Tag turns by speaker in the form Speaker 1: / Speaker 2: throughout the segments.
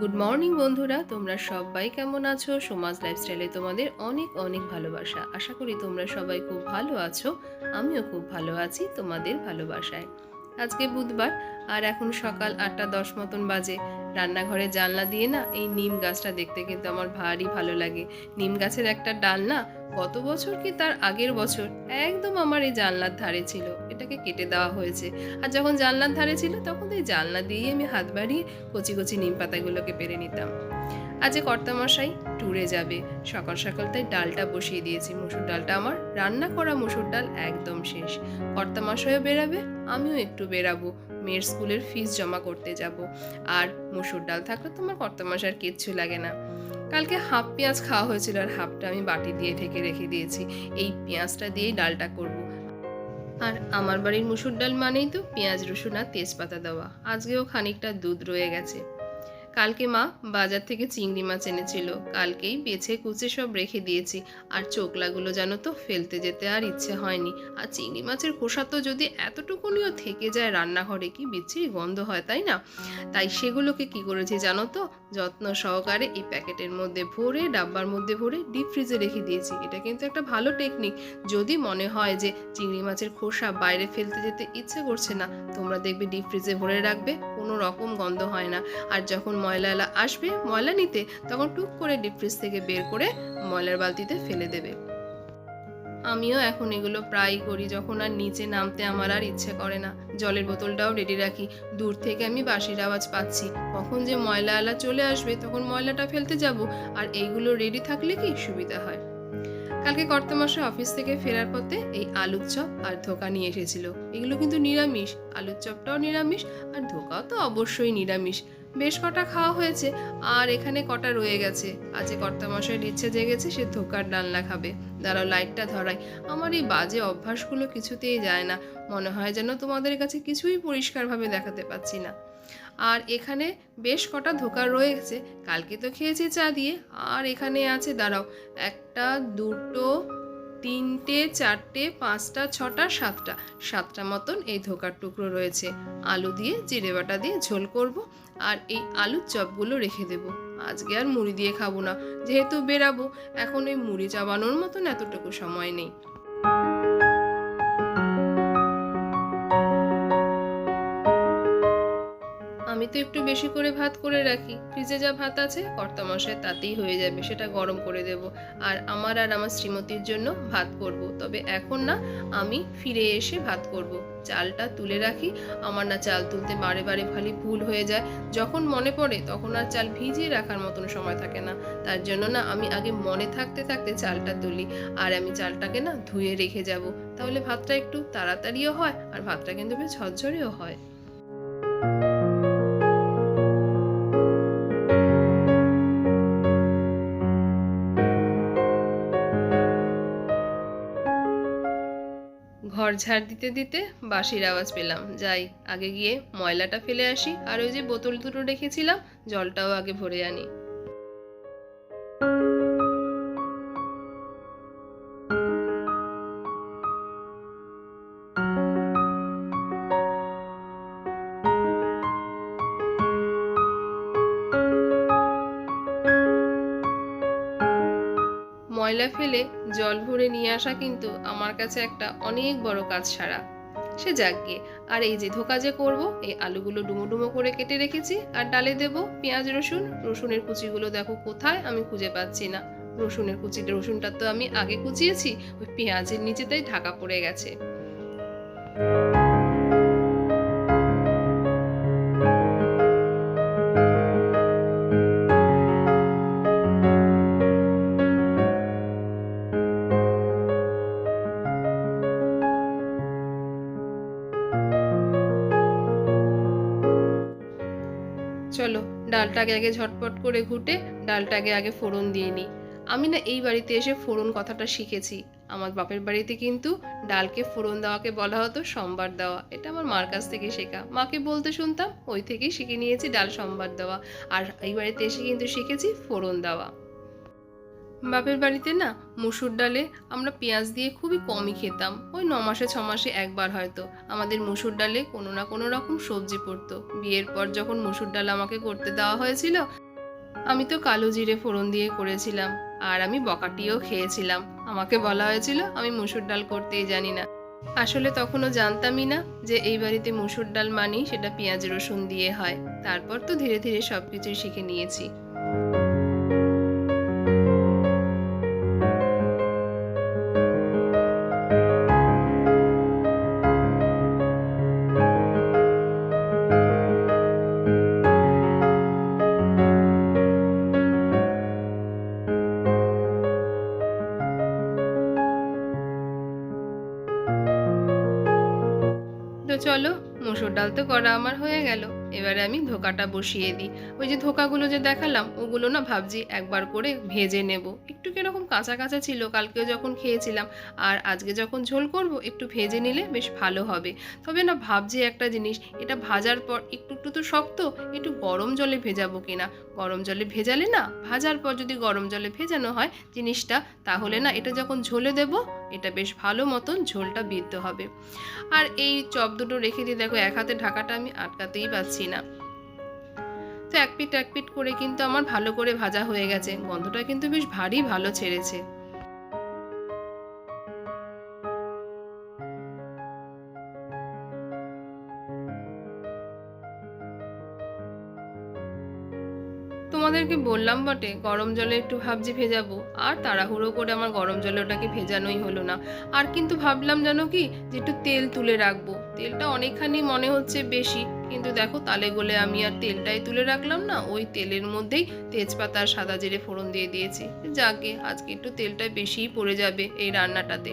Speaker 1: Good morning বন্ধুরা। তোমরা সবাই কেমন আছো? সমাজ লাইফস্টাইলে তোমাদের অনেক অনেক ভালোবাসা। আশা করি তোমরা সবাই খুব ভালো আছো। আমিও খুব ভালো আছি তোমাদের ভালোবাসায়। আজকে বুধবার, আর এখন সকাল আটটা দশ মতন বাজে। রান্নাঘরে জানলা দিয়ে না এই নিম গাছটা দেখতে কিন্তু আমার ভারী ভালো লাগে। নিম গাছের একটা ডাল না গত বছর কি তার আগের বছর একদম আমার এই জানলার ধারে ছিল। এটাকে কেটে দেওয়া হয়েছে। আর যখন জানলার ধারে ছিল, তখন এই জানলা দিয়েই আমি হাত বাড়িয়ে কচি কচি নিম পাতাগুলোকে পেরে নিতাম। আজ কর্তামশাই ট্যুরে যাবে, সকাল সকাল তাই ডালটা বসিয়ে দিয়েছি। মুসুর ডালটা আমার, রান্না করা মুসুর ডাল একদম শেষ। কর্তামশাইও বেরাবে, আমিও একটু বেরাবো। মেয়ের স্কুলের ফিস জমা করতে যাব। আর মুসুর ডাল থাকলে তোমার কর্তামশার কিচ্ছু লাগে না। কালকে হাফ পেঁয়াজ খাওয়া হয়েছিল আর হাফটা আমি বাটি দিয়ে ঢেকে রেখে দিয়েছি। এই পেঁয়াজটা দিয়েই ডালটা করব। আর আমার বাড়ির মুসুর ডাল মানেই তো পেঁয়াজ, রসুন আর তেজপাতা দেওয়া। আজকেও খানিকটা দুধ রয়ে গেছে। কালকে মা বাজার থেকে চিংড়ি মাছ এনেছিল। কালকেই বেছে কুচে সব রেখে দিয়েছি। আর চোকলাগুলো জানো তো ফেলতে যেতে আর ইচ্ছে হয়নি। আর চিংড়ি মাছের খোসা তো যদি এতটুকুনিও থেকে যায় রান্নাঘরে কি বিচ্ছিরি গন্ধ হয়, তাই না? তাই সেগুলোকে কি করেছি জানো তো? যত্ন সহকারে এই প্যাকেটের মধ্যে ভরে, ডাব্বার মধ্যে ভরে ডিপ ফ্রিজে রেখে দিয়েছি। এটা কিন্তু একটা ভালো টেকনিক যদি মনে হয় যে চিংড়ি মাছের খোসা বাইরে ফেলতে যেতে ইচ্ছে করছে না, তোমরা দেখবে ডিপ ফ্রিজে ভরে রাখবে, কোনো রকম গন্ধ হয় না। আর যখন ময়লা আসবে, ময়লা নিতে তখন টুক করে ডিপ ফ্রিজ থেকে বের করে ময়লার বালতিতে ফেলে দেবে। আমিও এখন এগুলো প্রায়ই করি, যখন আর নিচে নামতে আমার আর ইচ্ছে করে না। জলের বোতলটাও রেডি রাখি। দূর থেকে আমি বাঁশির আওয়াজ পাচ্ছি। কখন যে ময়লা আলা চলে আসবে, তখন ময়লাটা ফেলতে যাব। আর এইগুলো রেডি থাকলে কি সুবিধা হয়? কালকে কর্তমাসে অফিস থেকে ফেরার পথে এই আলুর চপ আর ধোকা নিয়ে এসেছিল। এগুলো কিন্তু নিরামিষ। আলুর চপটাও নিরামিষ, আর ধোকাও তো অবশ্যই নিরামিষ। বেশ কটা খাওয়া হয়েছে, আর এখানে কটা রয়ে গেছে। আজকে কর্তামশাইয়ের ইচ্ছে জেগেছে, সে ধোকার ডালনা খাবে। দাঁড়াও, লাইটটা ধরাই। আমার এই বাজে অভ্যাসগুলো কিছুতেই যায় না। মনে হয় যেন তোমাদের কাছে কিছুই পরিষ্কারভাবে দেখাতে পাচ্ছি না। আর এখানে বেশ কটা ধোকা রয়েছে কালকে তো খেয়েছি চা দিয়ে, আর এখানে আছে, দাঁড়াও, একটা, দুটো তিনটে, চারটে, পাঁচটা, ছটা, সাতটা। সাতটা মতন এই ধোকার টুকরো রয়েছে। আলু দিয়ে জিরে বাটা দিয়ে ঝোল করব আর এই আলুর চপগুলো রেখে দেব। আজকে আর মুড়ি দিয়ে খাব না, যেহেতু বেরাবো এখন ওই মুড়ি চাবানোর মতন এতটুকু সময় নেই। তো একটু বেশি করে ভাত করে রাখি। ফ্রিজে যা ভাত আছে কর্তামশায় তাতেই হয়ে যাবে, সেটা গরম করে দেব। আর আমার আর আমার শ্রীমতীর জন্য ভাত করব। তবে এখন না, আমি ফিরে এসে ভাত করব। চালটা তুলে রাখি, আমার না চাল তুলতে বারে বারে খালি ভুল হয়ে যায়। যখন মনে পড়ে, তখন আর চাল ভিজিয়ে রাখার মতন সময় থাকে না। তার জন্য না, আমি আগে মনে থাকতে থাকতে চালটা তুলি। আর আমি চালটাকে না, ধুয়ে রেখে যাব। তাহলে ভাতটা একটু তাড়াতাড়িও হয়, আর ভাতটা কিন্তু বেশ ঝরঝরেও হয়। ঝাড় দিতে দিতে বাঁশির আওয়াজ পেলাম। যাই, আগে গিয়ে ময়লাটা ফেলে আসি, আর ওই যে বোতল দুটো রেখেছিলাম, জলটাও আগে ভরে আনি। ময়লা ফেলে জল ভরে নিয়ে আসা কিন্তু আমার কাছে একটা অনেক বড় কাজ সারা। সে যাক গিয়ে আর এই যে ধোকা যে করব, এই আলুগুলো ডুমো ডুমো করে কেটে রেখেছি, আর ডালে দেব পেঁয়াজ, রসুন। রসুনের কুচিগুলো দেখো কোথায়, আমি খুঁজে পাচ্ছি না। রসুনের কুচি রসুনটা তো আমি আগে কুচিয়েছি, ওই পেঁয়াজের নিচেতেই ঢাকা পড়ে গেছে। চলো, ডালটাকে আগে ঝটপট করে ঘুটে ডালটাকে আগে ফোড়ন দিয়ে নিই। আমি না এই বাড়িতে এসে ফোড়ন কথাটা শিখেছি। আমার বাপের বাড়িতে কিন্তু ডালকে ফোড়ন দেওয়াকে বলা হতো সম্বার দেওয়া। এটা আমার মার কাছ থেকে শেখা। মাকে বলতে শুনতাম, ওই থেকেই শিখে নিয়েছি ডাল সম্বার দেওয়া। আর এই বাড়িতে এসে কিন্তু শিখেছি ফোড়ন দেওয়া। বাপের বাড়িতে না মুসুর ডালে আমরা পেঁয়াজ দিয়ে খুবই কমই খেতাম। ওই ন মাসে, ছ মাসে একবার হয়তো। আমাদের মুসুর ডালে কোনো না কোনো রকম সবজি পড়তো। বিয়ের পর যখন মুসুর ডাল আমাকে করতে দেওয়া হয়েছিল, আমি তো কালো জিরে ফোড়ন দিয়ে করেছিলাম। আর আমি বকাটিও খেয়েছিলাম। আমাকে বলা হয়েছিল, আমি মুসুর ডাল করতেই জানি না। আসলে তখনও জানতামই না যে এই বাড়িতে মুসুর ডাল মানি সেটা পেঁয়াজ রসুন দিয়ে হয়। তারপর তো ধীরে ধীরে সব কিছুই শিখে নিয়েছি। ডাল তো করা আমার হয়ে গেল। এবারে আমি ধোকাটা বসিয়ে দিই। ওই যে ধোকাগুলো যে দেখালাম, ওগুলো না ভাবছি একবার করে ভেজে নেব। একটু কীরকম কাঁচা কাঁচা ছিল, কালকেও যখন খেয়েছিলাম। আর আজকে যখন ঝোল করব, একটু ভেজে নিলে বেশ ভালো হবে। তবে না ভাবছি একটা জিনিস, এটা ভাজার পর একটু একটু তো শক্ত, একটু গরম জলে ভেজাবো কিনা। গরম জলে ভেজালে না? ভাজার পর যদি গরম জলে ভেজানো হয় জিনিসটা, তাহলে না এটা যখন ঝোলে দেব, এটা বেশ ভালো মতন ঝোলটা বিদ্ধ হবে। আর এই চপ দুটো রেখে দিয়ে দেখো, এক হাতে ঢাকাটা আমি আটকাতেই পারছি না। তো এক পিট এক পিট করে কিন্তু আমার ভালো করে ভাজা হয়ে গেছে। গন্ধটা কিন্তু বেশ ভারী ভালো ছেড়েছে। তোমাদেরকে বললাম বটে, গরম জলে একটু ভাবছি ভেজাবো। আর তাড়াহুড়ো করে আমার গরম জলে ওটাকে ভেজানোই হলো না। আর কিন্তু ভাবলাম জানো কি, যে একটু তেল তুলে রাখব। তেলটা অনেকখানি মনে হচ্ছে বেশি, কিন্তু দেখো তালে গলে আমি আর তেলটাই তুলে রাখলাম না, ওই তেলের মধ্যেই তেজপাতা আর সাদা জিরে ফোড়ন দিয়ে দিয়েছি। যাকে, আজকে একটু তেলটা বেশিই পড়ে যাবে এই রান্নাটাতে।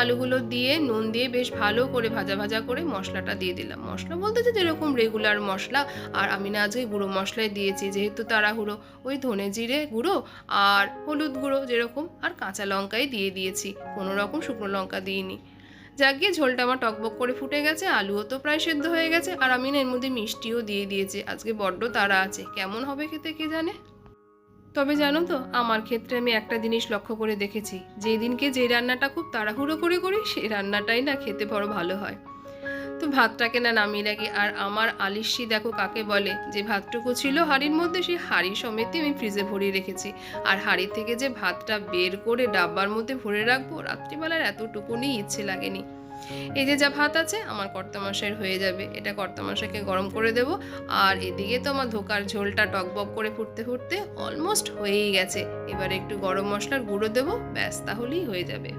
Speaker 1: আলুগুলো দিয়ে নুন দিয়ে বেশ ভালো করে ভাজা ভাজা করে মশলাটা দিয়ে দিলাম। মশলা বলতে যে যেরকম রেগুলার মশলা, আর আমি না আজকে গুঁড়ো মশলাই দিয়েছি, যেহেতু তাড়াহুড়ো। ওই ধনে জিরে গুঁড়ো আর হলুদ গুঁড়ো যেরকম, আর কাঁচা লঙ্কাই দিয়ে দিয়েছি। কোনো রকম শুকনো লঙ্কা দিইনি। যাক গিয়ে ঝোলটা আমার টকবক করে ফুটে গেছে, আলুও তো প্রায় সেদ্ধ হয়ে গেছে, আর আমি না এর মধ্যে মিষ্টিও দিয়ে দিয়েছি। আজকে বড্ড তারা আছে। কেমন হবে খেতে কে জানে? তবে জানো তো, আমার ক্ষেত্রে আমি একটা জিনিস লক্ষ্য করে দেখেছি। যেই দিনকে যে রান্নাটা খুব তাড়াহুড়ো করে করি, সেই রান্নাটাই না খেতে বড় ভালো হয়। তো ভাতটাকে না নামিয়ে রাখি, আর আমার আলিশি দেখো কাকে বলে? যে ভাতটুকু ছিল হাঁড়ির মধ্যে, সেই হাঁড়ি সমেতই আমি ফ্রিজে ভরিয়ে রেখেছি। আর হাঁড়ি থেকে যে ভাতটা বের করে ডাব্বার মধ্যে ভরে রাখব, রাত্রিবেলার এতটুকুনি ইচ্ছে লাগেনি। এই যে যা ভাত আছে, আমার কর্তামশাইয়ের হয়ে যাবে। এটা কর্তামশাইকে গরম করে দেব। আর এদিকে তো আমার ধোকার ঝোলটা টকবক করে ফুটতে ফুটতে অলমোস্ট হয়েই গেছে। এবার একটু গরম মশলার গুঁড়ো দেবো, ব্যাস, তাহলেই হয়ে যাবে।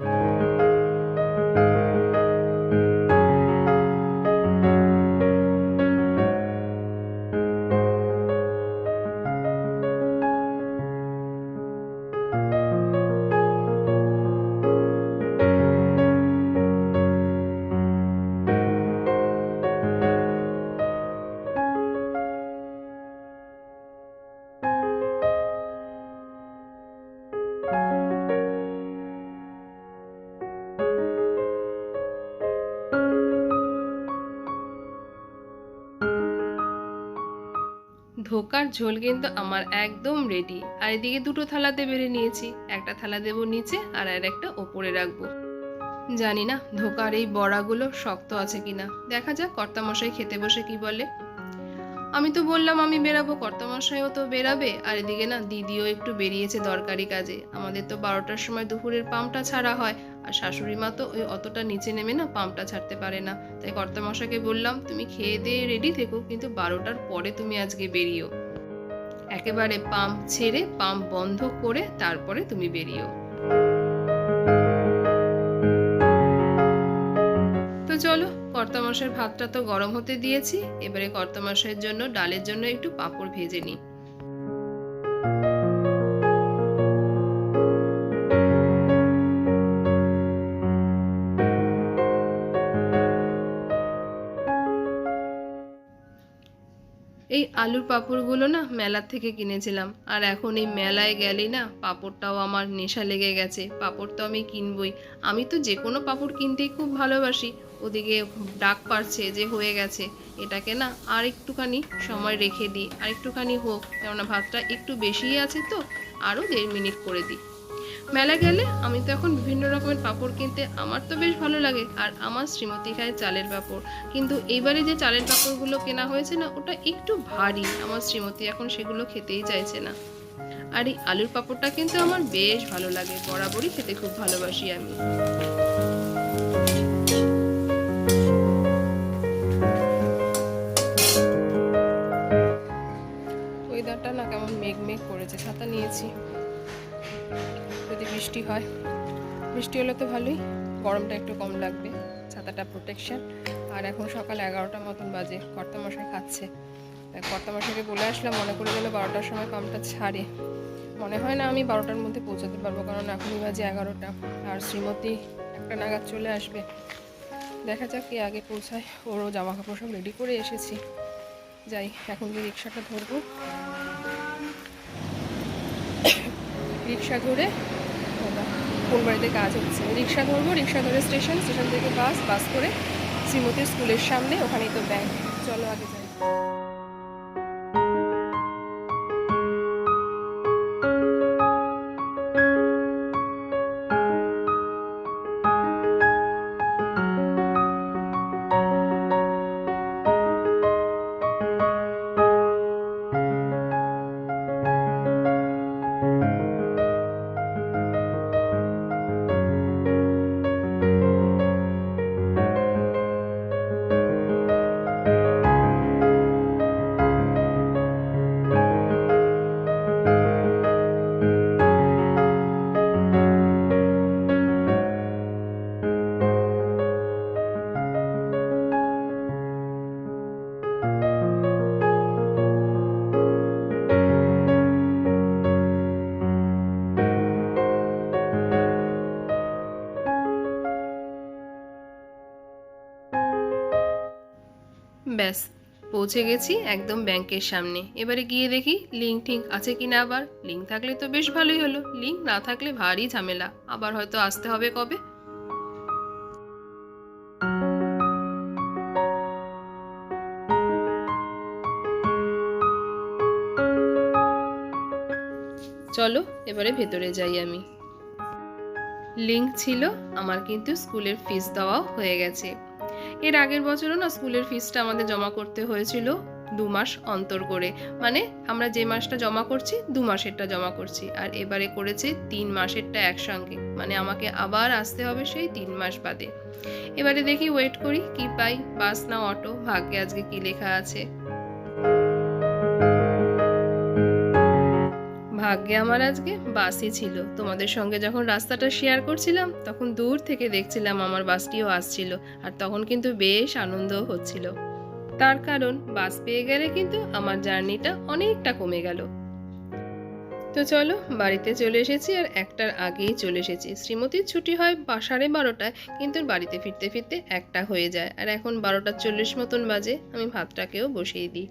Speaker 1: ধোকার ঝোল কিন্তু আমার একদম রেডি আর এদিকে দুটো থালাতে বেড়ে নিয়েছি। একটা থালা দেবো নিচে আর আর একটা ওপরে রাখব। জানি না ধোকার এই বড়াগুলো শক্ত আছে কিনা। দেখা যাক কর্তামশাই খেতে বসে কি বলে। আমি তো বললাম আমি বেরাবো, কর্তামশাইও তো বেরাবে। আর এদিকে না, দিদিও একটু বেরিয়েছে দরকারি কাজে। আমাদের তো বারোটার সময় দুপুরের পাম্পটা ছাড়া হয়। আর শাশুড়ি মা তো ওই অতটা নিচে নেমে না পাম্পটা ছাড়তে পারে না। তাই কর্তামশাকে বললাম, তুমি খেয়ে দিয়ে রেডি থেকো, কিন্তু বারোটার পরে তুমি আজকে বেরিও। একেবারে পাম্প ছেড়ে, পাম্প বন্ধ করে তারপরে তুমি বেরিও। তো চলো কর্তামশাইয়ের ভাতটা তো গরম হতে দিয়েছি। এবারে কর্তামশাইয়ের জন্য, ডালের জন্য একটু পাঁপড় ভেজে নিই। এই আলুর পাঁপড়গুলো না মেলার থেকে কিনেছিলাম। আর এখন এই মেলায় গেলেই না পাঁপড়টাও আমার নেশা লেগে গেছে। পাঁপড় তো আমি কিনবই। আমি তো যে কোনো পাঁপড় কিনতেই খুব ভালোবাসি। ওদিকে ডাক পারছে যে হয়ে গেছে। এটাকে না আর একটুখানি সময় রেখে দিই। আর একটুখানি হোক, কেননা ভাতটা একটু বেশিই আছে তো আরও দেড় মিনিট করে দিই। মেলা গেলে আমি তো এখন বিভিন্ন রকমের পাঁপড় কিনতে, আমার তো বেশ ভালো লাগে। আর আমার শ্রীমতী খায় চালের পাঁপড়। কিন্তু এইবারে যে চালের পাঁপড়গুলো কেনা হয়েছে না, ওটা একটু ভারী। আমার শ্রীমতী এখন সেগুলো খেতেই চাইছে না। আর এই আলুর পাঁপড়টা কিন্তু আমার বেশ ভালো লাগে। বরাবরই খেতে খুব ভালোবাসি আমি। মেঘ মেঘ করেছে ছাতা নিয়েছি। যদি বৃষ্টি হয়, বৃষ্টি হলে তো ভালোই, গরমটা একটু কম লাগবে, ছাতাটা প্রোটেকশন আর এখন সকাল এগারোটা মতন বাজে, কর্তামশাই খাচ্ছে। কর্তামশাইকে বলে আসলাম, মনে করে গেলে বারোটার সময় পাম্পটা ছাড়ে। মনে হয় না আমি বারোটার মধ্যে পৌঁছাতে পারব, কারণ এখনই বাজে এগারোটা, আর শ্রীমতী একটা নাগাদ চলে আসবে। দেখা যাক কে আগে পৌঁছায়, ওরও জামা কাপড় সব রেডি করে এসেছি। যাই, এখন গিয়ে রিক্সাটা ধরবো। রিক্সা ধরে বাড়িতে কাজ হচ্ছে? রিক্সা ধরবো রিক্সা ধরে স্টেশন স্টেশন থেকে বাস বাস করে শ্রীমতী স্কুলের সামনে, ওখানেই তো ব্যাংক চলো আগে যাই। পৌঁছে গেছি একদম ব্যাংকের সামনে। এবারে গিয়ে দেখি লিঙ্ক টিঙ্ক আছে কিনা আবার। লিঙ্ক থাকলে তো বেশ ভালোই হলো। লিঙ্ক না থাকলে ভারী ঝামেলা। আবার হয়তো আসতে হবে কবে? চলো, এবারে ভেতরে যাই আমি। লিঙ্ক ছিল, আমার কিন্তু স্কুলের ফিস দেওয়াও হয়ে গেছে। এর আগের বছরও না স্কুলের ফিসটা আমাদের জমা করতে হয়েছিল দু মাস অন্তর করে। মানে আমরা যে মাসটা জমা করছি, দু মাসেরটা জমা করছি। আর এবারে করেছে তিন মাসেরটা একসঙ্গে। মানে আমাকে আবার আসতে হবে সেই তিন মাস বাদে। এবারে দেখি ওয়েট করি, কি পাই? বাস না, অটো? ভাগ্যে আজকে কি লেখা আছে? ভাগ্যে আমার আজকে বাসই ছিল। তোমাদের সঙ্গে যখন রাস্তাটা শেয়ার করছিলাম, তখন দূর থেকে দেখছিলাম আমার বাসটিও আসছিল আর তখন কিন্তু বেশ আনন্দও হচ্ছিল। তার কারণ বাস পেয়ে গেলে কিন্তু আমার জার্নিটা অনেকটা কমে গেল। তো চলো, বাড়িতে চলে এসেছি আর একটার আগেই চলে এসেছি। শ্রীমতীর ছুটি হয় বা সাড়ে বারোটায়, কিন্তু বাড়িতে ফিরতে ফিরতে একটা হয়ে যায়। আর এখন বারোটা চল্লিশ মতন বাজে, আমি ভাতটাকেও বসিয়ে দিই।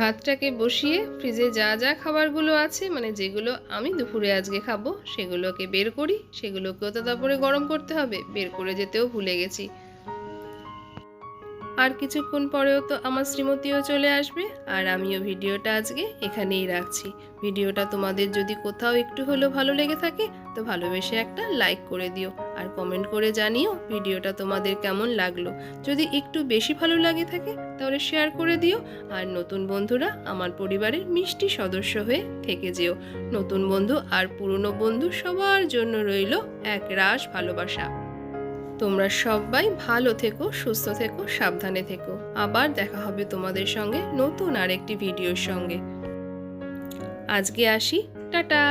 Speaker 1: ভাতটাকে বসিয়ে ফ্রিজে যা যা খাবারগুলো আছে মানে যেগুলো আমি দুপুরে আজকে খাব, সেগুলোকে বের করি, সেগুলোকেও তো তারপরে গরম করতে হবে, বের করে যেতেও ভুলে গেছি। আর কিছুক্ষণ পরেও তো আমার শ্রীমতীও চলে আসবে, আর আমিও ভিডিওটা আজকে এখানেই রাখছি। ভিডিওটা তোমাদের যদি কোথাও একটু হলেও ভালো লেগে থাকে, তো ভালোবেসে একটা লাইক করে দিও। আর কমেন্ট করে জানিও ভিডিওটা তোমাদের কেমন লাগল। যদি একটু বেশি ভালো লাগে থাকে, তাহলে শেয়ার করে দিও। আর নতুন বন্ধুরা আমার পরিবারের মিষ্টি সদস্য হয়ে থেকে যেও। নতুন বন্ধু আর পুরনো বন্ধু সবার জন্য রইল এক রাস ভালোবাসা। তোমরা সবাই ভালো থেকো, সুস্থ থেকো, সাবধানে থেকো। আবার দেখা হবে তোমাদের সঙ্গে নতুন আরেকটি ভিডিওর সঙ্গে। আজকে আসি, টাটা!